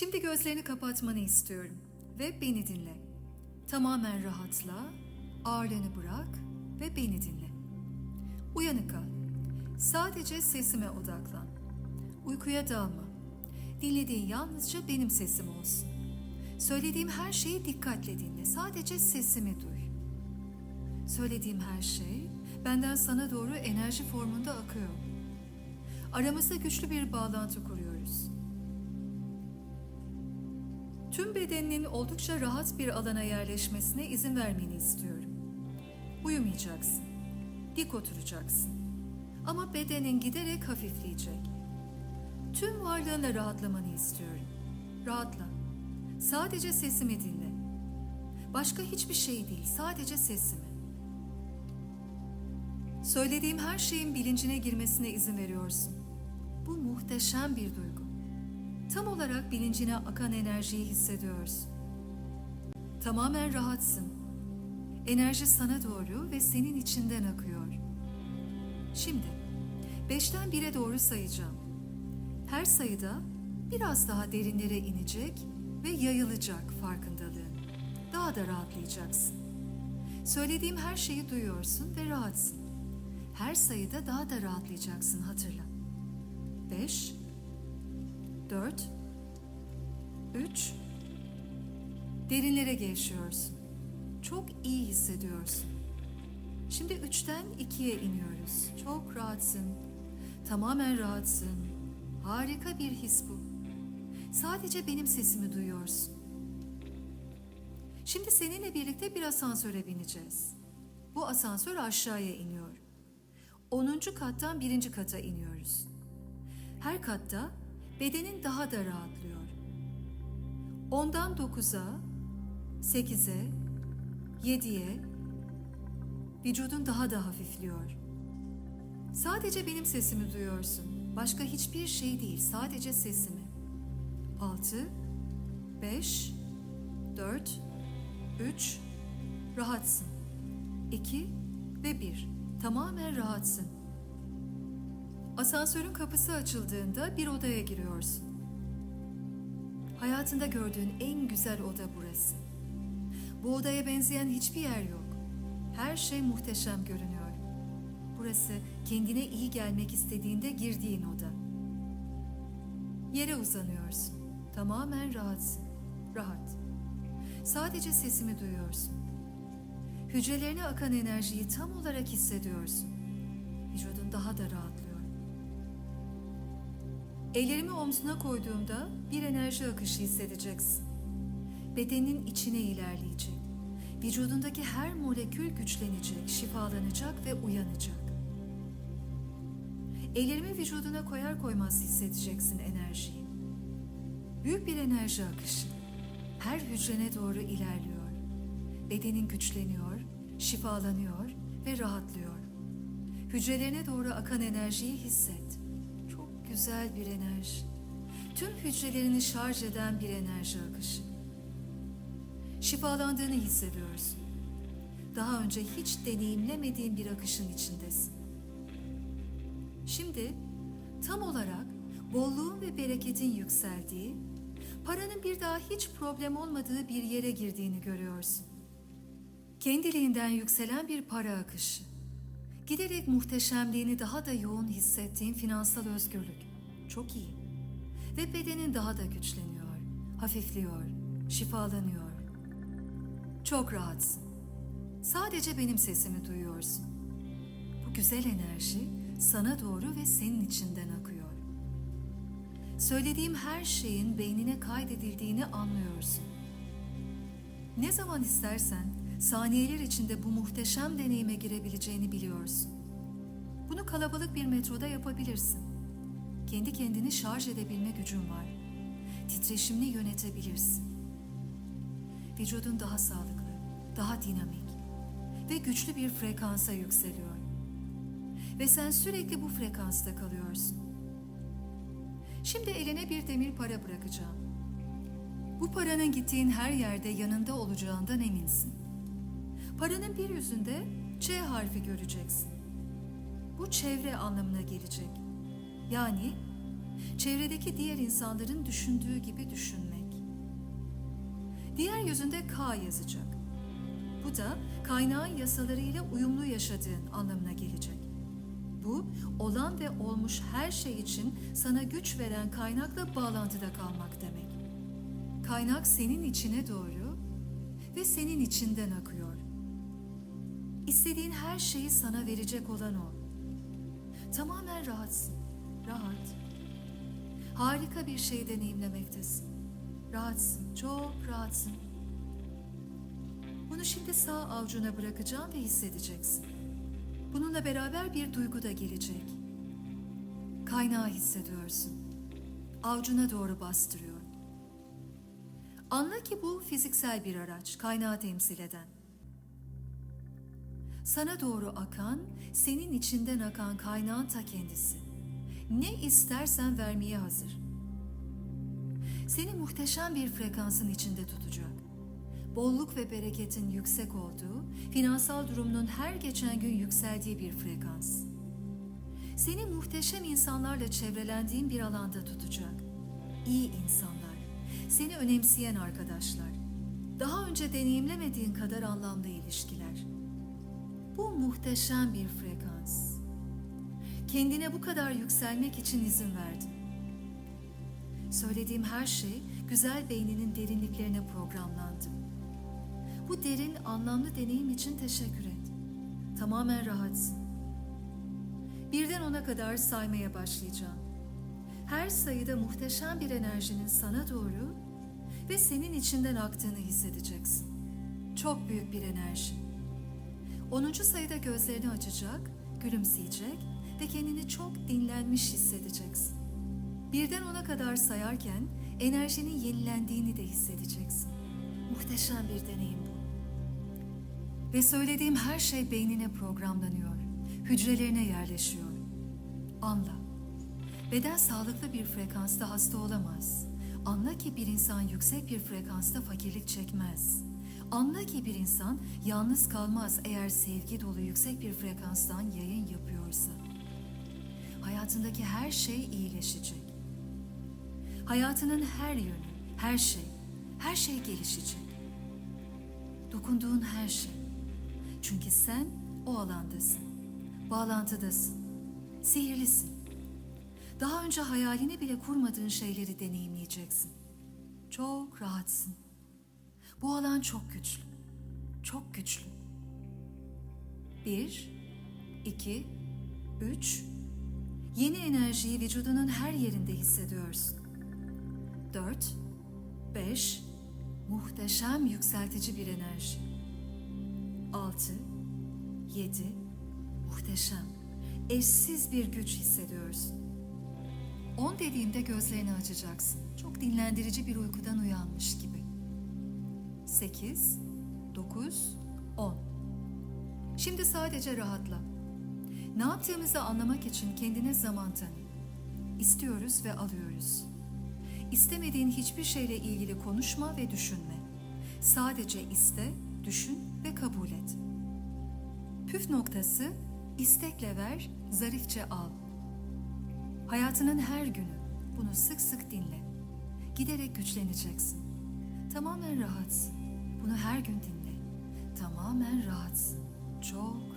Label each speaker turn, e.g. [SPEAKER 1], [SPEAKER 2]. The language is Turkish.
[SPEAKER 1] Şimdi gözlerini kapatmanı istiyorum ve beni dinle. Tamamen rahatla, ağırlığını bırak ve beni dinle. Uyanık kal. Sadece sesime odaklan. Uykuya dalma. Dinlediğin yalnızca benim sesim olsun. Söylediğim her şeyi dikkatle dinle. Sadece sesimi duy. Söylediğim her şey benden sana doğru enerji formunda akıyor. Aramızda güçlü bir bağlantı kuruyoruz. Tüm bedeninin oldukça rahat bir alana yerleşmesine izin vermeni istiyorum. Uyumayacaksın. Dik oturacaksın. Ama bedenin giderek hafifleyecek. Tüm varlığınla rahatlamanı istiyorum. Rahatla. Sadece sesimi dinle. Başka hiçbir şey değil, sadece sesimi. Söylediğim her şeyin bilincine girmesine izin veriyorsun. Bu muhteşem bir duygu. Tam olarak bilincine akan enerjiyi hissediyorsun. Tamamen rahatsın. Enerji sana doğru ve senin içinden akıyor. Şimdi beşten bire doğru sayacağım. Her sayıda biraz daha derinlere inecek ve yayılacak farkındalığın. Daha da rahatlayacaksın. Söylediğim her şeyi duyuyorsun ve rahatsın. Her sayıda daha da rahatlayacaksın hatırla. Beş, dört, üç, derinlere gevşiyorsun. Çok iyi hissediyorsun. Şimdi üçten ikiye iniyoruz. Çok rahatsın. Tamamen rahatsın. Harika bir his bu. Sadece benim sesimi duyuyorsun. Şimdi seninle birlikte bir asansöre bineceğiz. Bu asansör aşağıya iniyor. 10. kattan birinci kata iniyoruz. Her katta bedenin daha da rahatlıyor. 10'dan 9'a, 8'e, 7'ye vücudun daha da hafifliyor. Sadece benim sesimi duyuyorsun. Başka hiçbir şey değil, sadece sesimi. 6 5 4 3 rahatsın. 2 ve 1 tamamen rahatsın. Asansörün kapısı açıldığında bir odaya giriyorsun. Hayatında gördüğün en güzel oda burası. Bu odaya benzeyen hiçbir yer yok. Her şey muhteşem görünüyor. Burası kendine iyi gelmek istediğinde girdiğin oda. Yere uzanıyorsun. Tamamen rahatsın. Rahat. Sadece sesimi duyuyorsun. Hücrelerine akan enerjiyi tam olarak hissediyorsun. Vücudun daha da rahatlıyor. Ellerimi omzuna koyduğumda bir enerji akışı hissedeceksin. Bedenin içine ilerleyecek. Vücudundaki her molekül güçlenecek, şifalanacak ve uyanacak. Ellerimi vücuduna koyar koymaz hissedeceksin enerjiyi. Büyük bir enerji akışı. Her hücrene doğru ilerliyor. Bedenin güçleniyor, şifalanıyor ve rahatlıyor. Hücrelerine doğru akan enerjiyi hisset. Güzel bir enerji. Tüm hücrelerini şarj eden bir enerji akışı. Şifalandığını hissediyorsun. Daha önce hiç deneyimlemediğin bir akışın içindesin. Şimdi tam olarak bolluğun ve bereketin yükseldiği, paranın bir daha hiç problem olmadığı bir yere girdiğini görüyorsun. Kendiliğinden yükselen bir para akışı. Giderek muhteşemliğini daha da yoğun hissettiğin finansal özgürlük. Çok iyi. Ve bedenin daha da güçleniyor, hafifliyor, şifalanıyor. Çok rahatsın. Sadece benim sesimi duyuyorsun. Bu güzel enerji sana doğru ve senin içinden akıyor. Söylediğim her şeyin beynine kaydedildiğini anlıyorsun. Ne zaman istersen saniyeler içinde bu muhteşem deneyime girebileceğini biliyorsun. Bunu kalabalık bir metroda yapabilirsin. Kendi kendini şarj edebilme gücün var. Titreşimini yönetebilirsin. Vücudun daha sağlıklı, daha dinamik ve güçlü bir frekansa yükseliyor. Ve sen sürekli bu frekansta kalıyorsun. Şimdi eline bir demir para bırakacağım. Bu paranın gittiğin her yerde yanında olacağından eminsin. Paranın bir yüzünde Ç harfi göreceksin. Bu çevre anlamına gelecek. Yani çevredeki diğer insanların düşündüğü gibi düşünmek. Diğer yüzünde K yazacak. Bu da kaynağın yasalarıyla uyumlu yaşadığın anlamına gelecek. Bu, olan ve olmuş her şey için sana güç veren kaynakla bağlantıda kalmak demek. Kaynak senin içine doğru ve senin içinden akıyor. İstediğin her şeyi sana verecek olan o. Tamamen rahatsın. Rahat. Harika bir şey deneyimlemektesin. Rahatsın, çok rahatsın. Bunu şimdi sağ avucuna bırakacağım ve hissedeceksin. Bununla beraber bir duygu da gelecek. Kaynağı hissediyorsun. Avucuna doğru bastırıyor. Anla ki bu fiziksel bir araç, kaynağı temsil eden. Sana doğru akan, senin içinden akan kaynağın ta kendisi. Ne istersen vermeye hazır. Seni muhteşem bir frekansın içinde tutacak. Bolluk ve bereketin yüksek olduğu, finansal durumunun her geçen gün yükseldiği bir frekans. Seni muhteşem insanlarla çevrelendiğin bir alanda tutacak. İyi insanlar, seni önemseyen arkadaşlar, daha önce deneyimlemediğin kadar anlamlı ilişkiler. Bu muhteşem bir frekans. Kendine bu kadar yükselmek için izin verdin. Söylediğim her şey güzel beyninin derinliklerine programlandı. Bu derin, anlamlı deneyim için teşekkür et. Tamamen rahatsın. Birden ona kadar saymaya başlayacağım. Her sayıda muhteşem bir enerjinin sana doğru ve senin içinden aktığını hissedeceksin. Çok büyük bir enerji. 10. sayıda gözlerini açacak, gülümseyecek ve kendini çok dinlenmiş hissedeceksin. Birden ona kadar sayarken enerjinin yenilendiğini de hissedeceksin. Muhteşem bir deneyim bu. Ve söylediğim her şey beynine programlanıyor. Hücrelerine yerleşiyor. Anla. Beden sağlıklı bir frekansta hasta olamaz. Anla ki bir insan yüksek bir frekansta fakirlik çekmez. Anla ki bir insan yalnız kalmaz eğer sevgi dolu yüksek bir frekanstan yayın yapıyorsa. Hayatındaki her şey iyileşecek. Hayatının her yönü, her şey, her şey gelişecek. Dokunduğun her şey. Çünkü sen o alandasın. Bağlantıdasın. Sihirlisin. Daha önce hayalini bile kurmadığın şeyleri deneyimleyeceksin. Çok rahatsın. Bu alan çok güçlü. Çok güçlü. Bir, iki, üç. Yeni enerjiyi vücudunun her yerinde hissediyorsun. Dört, beş. Muhteşem yükseltici bir enerji. Altı, yedi. Muhteşem, eşsiz bir güç hissediyorsun. On dediğimde gözlerini açacaksın. Çok dinlendirici bir uykudan uyanmış gibi. 8, 9, 10. Şimdi sadece rahatla. Ne yaptığımızı anlamak için kendine zaman tanı. İstiyoruz ve alıyoruz. İstemediğin hiçbir şeyle ilgili konuşma ve düşünme. Sadece iste, düşün ve kabul et. Püf noktası istekle ver, zarifçe al. Hayatının her günü bunu sık sık dinle. Giderek güçleneceksin. Tamamen rahatsın. Bunu her gün dinle. Tamamen rahatsın. Çok